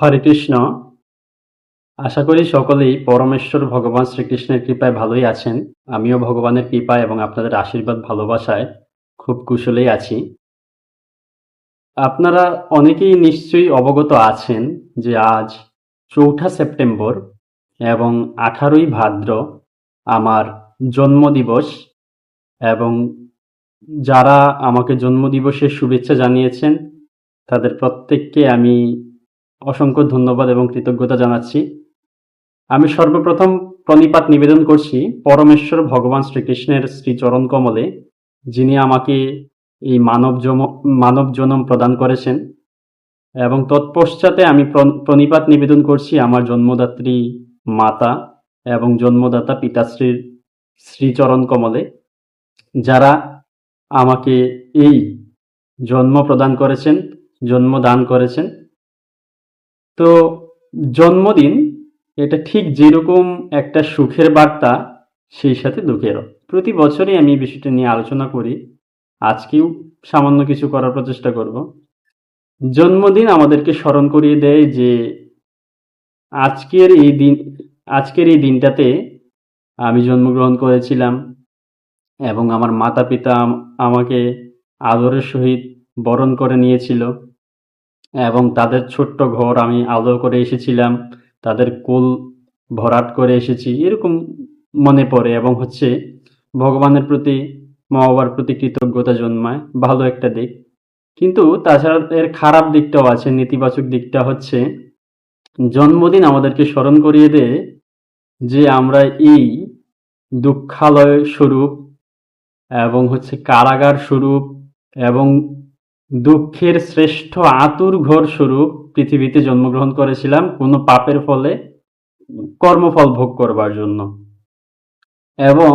হরে কৃষ্ণ। আশা করি সকলেই পরমেশ্বর ভগবান শ্রীকৃষ্ণের কৃপায় ভালোই আছেন। আমিও ভগবানের কৃপায় এবং আপনাদের আশীর্বাদ ভালোবাসায় খুব কুশলেই আছি। আপনারা অনেকেই নিশ্চয়ই অবগত আছেন যে আজ চৌঠা সেপ্টেম্বর এবং আঠারোই ভাদ্র আমার জন্মদিবস এবং যারা আমাকে জন্মদিবসের শুভেচ্ছা জানিয়েছেন, তাদের প্রত্যেককে আমি অসংখ্য ধন্যবাদ এবং কৃতজ্ঞতা জানাচ্ছি। আমি সর্বপ্রথম প্রণিপাত নিবেদন করছি, পরমেশ্বর ভগবান শ্রীকৃষ্ণের শ্রীচরণ কমলে যিনি আমাকে এই মানব মানব জনম প্রদান করেছেন এবং তৎপশ্চাতে আমি প্রণ- প্রণিপাত নিবেদন করছি আমার জন্মদাত্রী মাতা এবং জন্মদাতা পিতাশ্রীর শ্রীচরণ কমলে যারা আমাকে এই জন্ম প্রদান করেছেন জন্ম দান করেছেন। তো জন্মদিন, এটা ঠিক যেরকম একটা সুখের বার্তা, সেই সাথে দুঃখেরও। প্রতি বছরই আমি বিষয়টা নিয়ে আলোচনা করি। আজকেও সামান্য কিছু করার প্রচেষ্টা করব। জন্মদিন আমাদেরকে স্মরণ করিয়ে দেয় যে আজকের এই দিন, আজকের এই দিনটাতে আমি জন্মগ্রহণ করেছিলাম এবং আমার মাতা পিতা আম- আমাকে আদরের সহিত বরণ করে নিয়েছিল। এবং তাদের ছোট্ট ঘর আমি আলো করে এসেছিলাম, তাদের কুল ভরাট করে এসেছি, এরকম মনে পড়ে এবং হচ্ছে ভগবানের প্রতি, মা বাবার প্রতি কৃতজ্ঞতা জন্মায়, ভালো একটা দিক। কিন্তু তাছাড়া এর খারাপ দিকটাও আছে, নেতিবাচক দিকটা হচ্ছে জন্মদিন আমাদেরকে স্মরণ করিয়ে দেয় যে আমরা এই দুঃখালয় স্বরূপ এবং হচ্ছে কারাগার স্বরূপ এবং দুঃখের শ্রেষ্ঠ আতুর ঘর স্বরূপ পৃথিবীতে জন্মগ্রহণ করেছিলাম, কোনো পাপের ফলে কর্মফল ভোগ করবার জন্য। এবং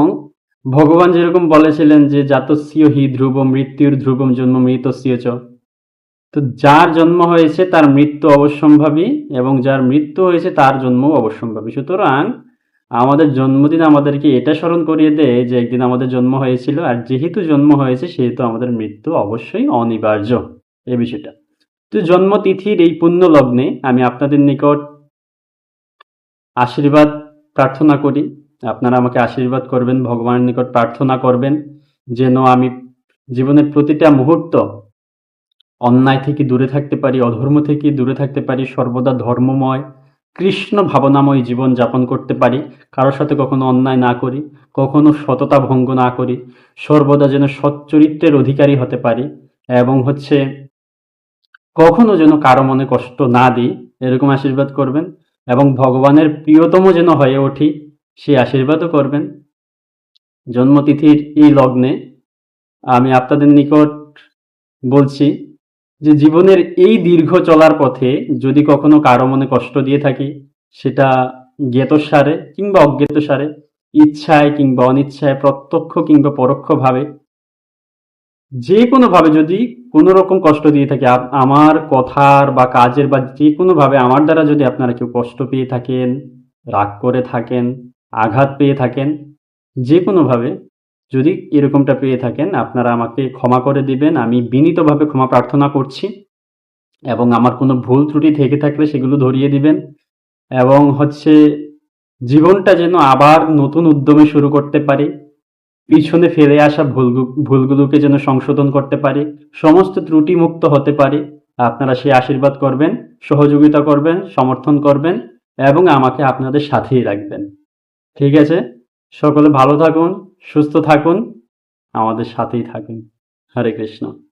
ভগবান যেরকম বলেছিলেন যে জাতস্য হি ধ্রুব মৃত্যুর ধ্রুবম জন্ম মৃতস্য চ তো যার জন্ম হয়েছে তার মৃত্যু অবশ্যম্ভাবী এবং যার মৃত্যু হয়েছে তার জন্ম অবশ্যম্ভাবী। সুতরাং আমাদের জন্মদিন আমাদেরকে এটা স্মরণ করিয়ে দেয় যে একদিন আমাদের জন্ম হয়েছিল আর যেহেতু জন্ম হয়েছে, সেহেতু আমাদের মৃত্যু অবশ্যই অনিবার্য। এ বিষয়টা। তো জন্মতিথির এই পুণ্য লগ্নে আমি আপনাদের নিকট আশীর্বাদ প্রার্থনা করি। আপনারা আমাকে আশীর্বাদ করবেন, ভগবানের নিকট প্রার্থনা করবেন, যেন আমি জীবনের প্রতিটা মুহূর্ত অন্যায় থেকে দূরে থাকতে পারি, অধর্ম থেকে দূরে থাকতে পারি, সর্বদা ধর্মময় কৃষ্ণ ভাবনাময় জীবন যাপন করতে পারি কারোর সাথে কখনো অন্যায় না করি, কখনো সততা ভঙ্গ না করি, সর্বদা যেন সচ্চরিত্রের অধিকারী হতে পারি এবং হচ্ছে কখনো যেন কারও মনে কষ্ট না দিই, এরকম আশীর্বাদ করবেন এবং ভগবানের প্রিয়তম যেন হয়ে উঠি সেই আশীর্বাদও করবেন। জন্মতিথির এই লগ্নে আমি আপনাদের নিকট বলছি যে জীবনের এই দীর্ঘ চলার পথে যদি কখনো কারও মনে কষ্ট দিয়ে থাকি, সেটা জ্ঞাতসারে কিংবা অজ্ঞাতসারে, ইচ্ছায় কিংবা অনিচ্ছায়, প্রত্যক্ষ কিংবা পরোক্ষভাবে, যে কোনোভাবে যদি কোনো রকম কষ্ট দিয়ে থাকে আমার কথার বা কাজের বা যে কোনোভাবে আমার দ্বারা যদি আপনারা কেউ কষ্ট পেয়ে থাকেন, রাগ করে থাকেন, আঘাত পেয়ে থাকেন, যে কোনোভাবে যদি এরকমটা পেয়ে থাকেন, আপনারা আমাকে ক্ষমা করে দিবেন। আমি বিনীতভাবে ক্ষমা প্রার্থনা করছি এবং আমার কোনো ভুল ত্রুটি থেকে থাকলে সেগুলো ধরিয়ে দিবেন এবং হচ্ছে জীবনটা যেন আবার নতুন উদ্যমে শুরু করতে পারি, পিছনে ফেলে আসা ভুলগু- ভুলগুলোকে যেন সংশোধন করতে পারি, সমস্ত ত্রুটি মুক্ত হতে পারি, আপনারা সেই আশীর্বাদ করবেন, সহযোগিতা করবেন, সমর্থন করবেন এবং আমাকে আপনাদের সাথেই রাখবেন। ঠিক আছে? সকলে ভালো থাকুন। সুস্থ থাকুন আমাদের সাথেই থাকুন। হরে কৃষ্ণ।